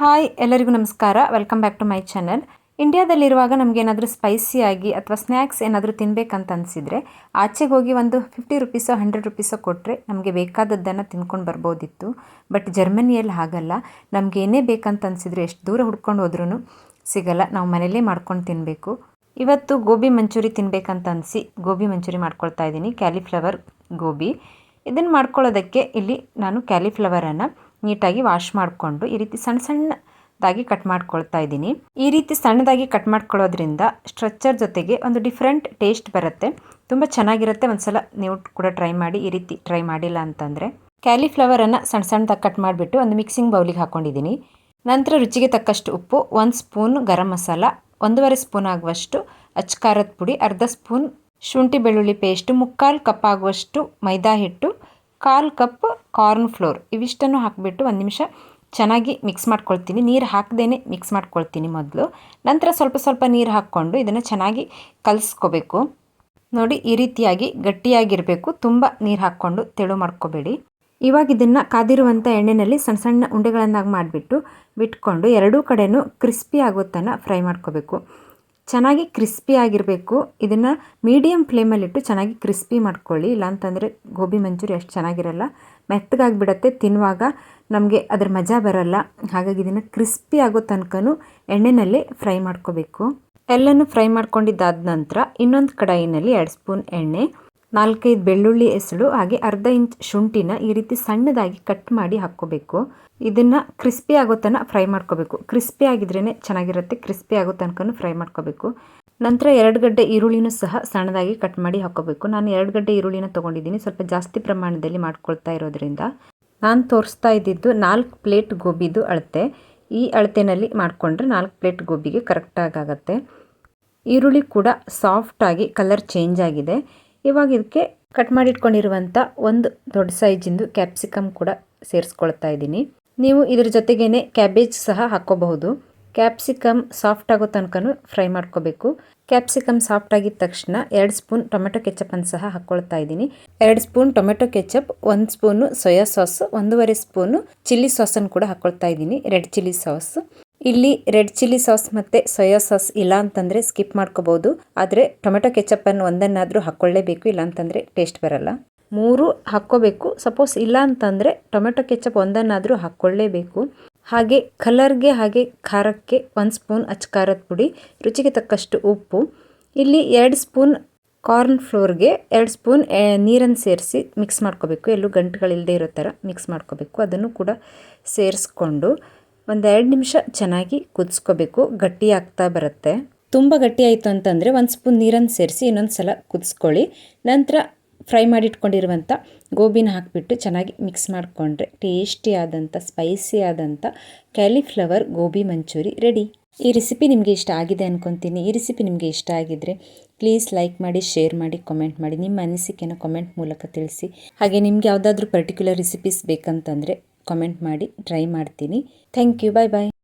Hi, ಎಲ್ಲರಿಗೂ ನಮಸ್ಕಾರ. Welcome back to my channel ಇಂಡಿಯಾದಲ್ಲಿರುವಾಗ ನಮಗೇನಾದರೂ ಸ್ಪೈಸಿಯಾಗಿ ಅಥವಾ ಸ್ನ್ಯಾಕ್ಸ್ ಏನಾದರೂ ತಿನ್ನಬೇಕಂತ ಅನಿಸಿದರೆ ಆಚೆಗೆ ಹೋಗಿ ಒಂದು ಫಿಫ್ಟಿ ರುಪೀಸೋ ಹಂಡ್ರೆಡ್ ರುಪೀಸೋ ಕೊಟ್ಟರೆ ನಮಗೆ ಬೇಕಾದದ್ದನ್ನು ತಿನ್ಕೊಂಡು ಬರ್ಬೋದಿತ್ತು. ಬಟ್ ಜರ್ಮನಿಯಲ್ಲಿ ಹಾಗಲ್ಲ. ನಮ್ಗೆ ಏನೇ ಬೇಕಂತ ಅನಿಸಿದರೆ ಎಷ್ಟು ದೂರ ಹುಡ್ಕೊಂಡು ಹೋದ್ರೂ ಸಿಗಲ್ಲ. ನಾವು ಮನೇಲೇ ಮಾಡ್ಕೊಂಡು ತಿನ್ನಬೇಕು ಇವತ್ತು ಗೋಬಿ ಮಂಚೂರಿ ತಿನ್ಬೇಕಂತ ಅನಿಸಿ ಗೋಬಿ ಮಂಚೂರಿ ಮಾಡ್ಕೊಳ್ತಾ ಇದ್ದೀನಿ. ಕ್ಯಾಲಿಫ್ಲವರ್ ಗೋಬಿ. ಇದನ್ನು ಮಾಡ್ಕೊಳ್ಳೋದಕ್ಕೆ ಇಲ್ಲಿ ನಾನು ಕ್ಯಾಲಿಫ್ಲವರನ್ನು ನೀಟಾಗಿ ವಾಶ್ ಮಾಡಿಕೊಂಡು ಈ ರೀತಿ ಸಣ್ಣ ಸಣ್ಣದಾಗಿ ಕಟ್ ಮಾಡ್ಕೊಳ್ತಾ ಇದ್ದೀನಿ. ಈ ರೀತಿ ಸಣ್ಣದಾಗಿ ಕಟ್ ಮಾಡ್ಕೊಳ್ಳೋದ್ರಿಂದ ಸ್ಟ್ರಕ್ಚರ್ ಜೊತೆಗೆ ಒಂದು ಡಿಫ್ರೆಂಟ್ ಟೇಸ್ಟ್ ಬರುತ್ತೆ. ತುಂಬ ಚೆನ್ನಾಗಿರುತ್ತೆ. ಒಂದ್ಸಲ ನೀವು ಕೂಡ ಟ್ರೈ ಮಾಡಿ, ಈ ರೀತಿ ಟ್ರೈ ಮಾಡಿಲ್ಲ ಅಂತಂದರೆ. ಕ್ಯಾಲಿಫ್ಲವರನ್ನು ಸಣ್ಣ ಸಣ್ಣದಾಗಿ ಕಟ್ ಮಾಡಿಬಿಟ್ಟು ಒಂದು ಮಿಕ್ಸಿಂಗ್ ಬೌಲಿಗೆ ಹಾಕ್ಕೊಂಡಿದ್ದೀನಿ ನಂತರ ರುಚಿಗೆ ತಕ್ಕಷ್ಟು ಉಪ್ಪು, ಒಂದು ಸ್ಪೂನ್ ಗರಂ ಮಸಾಲ, ಒಂದೂವರೆ ಸ್ಪೂನ್ ಆಗುವಷ್ಟು ಅಚ್ಕಾರದ ಪುಡಿ, ಅರ್ಧ ಸ್ಪೂನ್ ಶುಂಠಿ ಬೆಳ್ಳುಳ್ಳಿ ಪೇಸ್ಟ್, ಮುಕ್ಕಾಲು ಕಪ್ ಆಗುವಷ್ಟು ಮೈದಾ ಹಿಟ್ಟು ಕಾಲು ಕಪ್ ಕಾರ್ನ್ ಫ್ಲೋರ್. ಇವಿಷ್ಟನ್ನು ಹಾಕಿಬಿಟ್ಟು ಒಂದು ನಿಮಿಷ ಚೆನ್ನಾಗಿ ಮಿಕ್ಸ್ ಮಾಡ್ಕೊಳ್ತೀನಿ. ನೀರು ಹಾಕ್ದೇ ಮಿಕ್ಸ್ ಮಾಡ್ಕೊಳ್ತೀನಿ ಮೊದಲು. ನಂತರ ಸ್ವಲ್ಪ ಸ್ವಲ್ಪ ನೀರು ಹಾಕ್ಕೊಂಡು ಇದನ್ನು ಚೆನ್ನಾಗಿ ಕಲಿಸ್ಕೋಬೇಕು. ನೋಡಿ, ಈ ರೀತಿಯಾಗಿ ಗಟ್ಟಿಯಾಗಿರಬೇಕು. ತುಂಬ ನೀರು ಹಾಕ್ಕೊಂಡು ತೆಳು ಮಾಡ್ಕೋಬೇಡಿ. ಇವಾಗ ಇದನ್ನು ಕಾದಿರುವಂಥ ಎಣ್ಣೆಯಲ್ಲಿ ಸಣ್ಣ ಸಣ್ಣ ಉಂಡೆಗಳನ್ನಾಗಿ ಮಾಡಿಬಿಟ್ಟು ಬಿಟ್ಕೊಂಡು ಎರಡೂ ಕಡೆಯೂ ಕ್ರಿಸ್ಪಿ ಆಗೋ ತನಕ ಫ್ರೈ ಮಾಡ್ಕೋಬೇಕು. ಚೆನ್ನಾಗಿ ಕ್ರಿಸ್ಪಿ ಆಗಿರಬೇಕು. ಇದನ್ನು ಮೀಡಿಯಮ್ ಫ್ಲೇಮಲ್ಲಿಟ್ಟು ಚೆನ್ನಾಗಿ ಕ್ರಿಸ್ಪಿ ಮಾಡ್ಕೊಳ್ಳಿ. ಇಲ್ಲಾಂತಂದರೆ ಗೋಬಿ ಮಂಚೂರಿ ಅಷ್ಟು ಚೆನ್ನಾಗಿರಲ್ಲ. ಮೆತ್ತಗಾಗಿಬಿಡತ್ತೆ. ತಿನ್ನುವಾಗ ನಮಗೆ ಅದ್ರ ಮಜಾ ಬರಲ್ಲ. ಹಾಗಾಗಿ ಇದನ್ನು ಕ್ರಿಸ್ಪಿ ಆಗೋ ತನಕನೂ ಎಣ್ಣೆಯಲ್ಲೇ ಫ್ರೈ ಮಾಡ್ಕೋಬೇಕು. ಎಲ್ಲನೂ ಫ್ರೈ ಮಾಡ್ಕೊಂಡಿದ್ದಾದ ನಂತರ ಇನ್ನೊಂದು ಕಡಾಯಿನಲ್ಲಿ ಎರಡು ಸ್ಪೂನ್ ಎಣ್ಣೆ ನಾಲ್ಕೈದು ಬೆಳ್ಳುಳ್ಳಿ ಎಸಳು ಹಾಗೆ ಅರ್ಧ ಇಂಚ್ ಶುಂಠಿನ ಈ ರೀತಿ ಸಣ್ಣದಾಗಿ ಕಟ್ ಮಾಡಿ ಹಾಕ್ಕೋಬೇಕು. ಇದನ್ನು ಕ್ರಿಸ್ಪಿ ಆಗೋ ತನಕ ಫ್ರೈ ಮಾಡ್ಕೋಬೇಕು. ಕ್ರಿಸ್ಪಿ ಆಗಿದ್ರೇ ಚೆನ್ನಾಗಿರುತ್ತೆ ಕ್ರಿಸ್ಪಿ ಆಗೋ ತನಕ ಫ್ರೈ ಮಾಡ್ಕೋಬೇಕು. ನಂತರ ಎರಡು ಗಡ್ಡೆ ಈರುಳ್ಳಿನೂ ಸಹ ಸಣ್ಣದಾಗಿ ಕಟ್ ಮಾಡಿ ಹಾಕ್ಕೋಬೇಕು. ನಾನು ಎರಡು ಗಡ್ಡೆ ಈರುಳ್ಳಿನ ತೊಗೊಂಡಿದ್ದೀನಿ, ಸ್ವಲ್ಪ ಜಾಸ್ತಿ ಪ್ರಮಾಣದಲ್ಲಿ ಮಾಡ್ಕೊಳ್ತಾ ಇರೋದ್ರಿಂದ. ನಾನು ತೋರಿಸ್ತಾ ಇದ್ದಿದ್ದು ನಾಲ್ಕು ಪ್ಲೇಟ್ ಗೋಬಿದು ಅಳತೆ. ಈ ಅಳತೆನಲ್ಲಿ ಮಾಡಿಕೊಂಡ್ರೆ ನಾಲ್ಕು ಪ್ಲೇಟ್ ಗೋಬಿಗೆ ಕರೆಕ್ಟಾಗಿ ಆಗುತ್ತೆ. ಈರುಳ್ಳಿ ಕೂಡ ಸಾಫ್ಟಾಗಿ ಕಲರ್ ಚೇಂಜ್ ಆಗಿದೆ. ಇವಾಗ ಇದಕ್ಕೆ ಕಟ್ ಮಾಡಿಟ್ಕೊಂಡಿರುವಂಥ ಒಂದು ದೊಡ್ಡ ಸೈಜಿಂದು ಕ್ಯಾಪ್ಸಿಕಮ್ ಕೂಡ ಸೇರಿಸ್ಕೊಳ್ತಾ ಇದ್ದೀನಿ. ನೀವು ಇದ್ರ ಜೊತೆಗೇನೆ ಕ್ಯಾಬೇಜ್ ಸಹ ಹಾಕ್ಕೋಬಹುದು. ಕ್ಯಾಪ್ಸಿಕಮ್ ಸಾಫ್ಟ್ ಆಗೋ ತನಕನೂ ಫ್ರೈ ಮಾಡ್ಕೋಬೇಕು. ಕ್ಯಾಪ್ಸಿಕಮ್ ಸಾಫ್ಟ್ ಆಗಿದ ತಕ್ಷಣ ಎರಡು ಸ್ಪೂನ್ ಟೊಮೆಟೊ ಕೆಚಪ್ ಅನ್ನು ಸಹ ಹಾಕ್ಕೊಳ್ತಾ ಇದ್ದೀನಿ. ಎರಡು ಸ್ಪೂನ್ ಟೊಮೆಟೊ ಕೆಚಪ್ ಒಂದು ಸ್ಪೂನು ಸೋಯಾ ಸಾಸ್ ಒಂದೂವರೆ ಸ್ಪೂನು ಚಿಲ್ಲಿ ಸಾಸನ್ನು ಕೂಡ ಹಾಕ್ಕೊಳ್ತಾ ಇದ್ದೀನಿ. ರೆಡ್ ಚಿಲ್ಲಿ ಸಾಸ್ ಇಲ್ಲಿ ರೆಡ್ ಚಿಲ್ಲಿ ಸಾಸ್ ಮತ್ತು ಸೋಯಾ ಸಾಸ್ ಇಲ್ಲ ಅಂತಂದರೆ ಸ್ಕಿಪ್ ಮಾಡ್ಕೋಬೋದು ಆದರೆ ಟೊಮೆಟೊ ಕೆಚಪ್ಪನ್ನು ಒಂದನ್ನಾದರೂ ಹಾಕ್ಕೊಳ್ಳೇಬೇಕು ಇಲ್ಲ ಅಂತಂದರೆ ಟೇಸ್ಟ್ ಬರಲ್ಲ. ಮೂರು ಹಾಕ್ಕೋಬೇಕು. ಸಪೋಸ್ ಇಲ್ಲ ಅಂತಂದರೆ ಟೊಮೆಟೊ ಕೆಚಪ್ ಒಂದನ್ನಾದರೂ ಹಾಕ್ಕೊಳ್ಳೇಬೇಕು ಹಾಗೆ ಕಲರ್ಗೆ ಹಾಗೆ ಖಾರಕ್ಕೆ ಒಂದು ಸ್ಪೂನ್ ಅಚ್ಕಾರದ ಪುಡಿ, ರುಚಿಗೆ ತಕ್ಕಷ್ಟು ಉಪ್ಪು. ಇಲ್ಲಿ ಎರಡು ಸ್ಪೂನ್ ಕಾರ್ನ್ ಫ್ಲೋರ್ಗೆ ಎರಡು ಸ್ಪೂನ್ ನೀರನ್ನು ಸೇರಿಸಿ ಮಿಕ್ಸ್ ಮಾಡ್ಕೋಬೇಕು. ಎಲ್ಲೂ ಗಂಟುಗಳಿಲ್ಲದೆ ಇರೋ ಥರ ಮಿಕ್ಸ್ ಮಾಡ್ಕೋಬೇಕು. ಅದನ್ನು ಕೂಡ ಸೇರಿಸ್ಕೊಂಡು ಒಂದೆರಡು ನಿಮಿಷ ಚೆನ್ನಾಗಿ ಕುದಿಸ್ಕೋಬೇಕು. ಗಟ್ಟಿ ಆಗ್ತಾ ಬರುತ್ತೆ. ತುಂಬ ಗಟ್ಟಿ ಆಯಿತು ಅಂತಂದರೆ ಒಂದು ಸ್ಪೂನ್ ನೀರನ್ನು ಸೇರಿಸಿ ಇನ್ನೊಂದು ಸಲ ಕುದಿಸ್ಕೊಳ್ಳಿ. ನಂತರ ಫ್ರೈ ಮಾಡಿಟ್ಕೊಂಡಿರುವಂಥ ಗೋಬಿನ ಹಾಕಿಬಿಟ್ಟು ಚೆನ್ನಾಗಿ ಮಿಕ್ಸ್ ಮಾಡಿಕೊಂಡ್ರೆ ಟೇಸ್ಟಿ ಆದಂಥ ಸ್ಪೈಸಿ ಆದಂಥ ಕ್ಯಾಲಿಫ್ಲವರ್ ಗೋಬಿ ಮಂಚೂರಿ ರೆಡಿ. ಈ ರೆಸಿಪಿ ನಿಮಗೆ ಇಷ್ಟ ಆಗಿದೆ ಅಂದ್ಕೊತೀನಿ ಈ ರೆಸಿಪಿ ನಿಮಗೆ ಇಷ್ಟ ಆಗಿದ್ದರೆ ಪ್ಲೀಸ್ ಲೈಕ್ ಮಾಡಿ, ಶೇರ್ ಮಾಡಿ, ಕಮೆಂಟ್ ಮಾಡಿ. ನಿಮ್ಮ ಅನಿಸಿಕೆನ ಕಮೆಂಟ್ ಮೂಲಕ ತಿಳಿಸಿ. ಹಾಗೆ ನಿಮ್ಗೆ ಯಾವುದಾದ್ರೂ ಪರ್ಟಿಕ್ಯುಲರ್ ರೆಸಿಪೀಸ್ ಬೇಕಂತಂದರೆ ಕಮೆಂಟ್ ಮಾಡಿ ಟ್ರೈ ಮಾಡ್ತೀನಿ. Thank you bye bye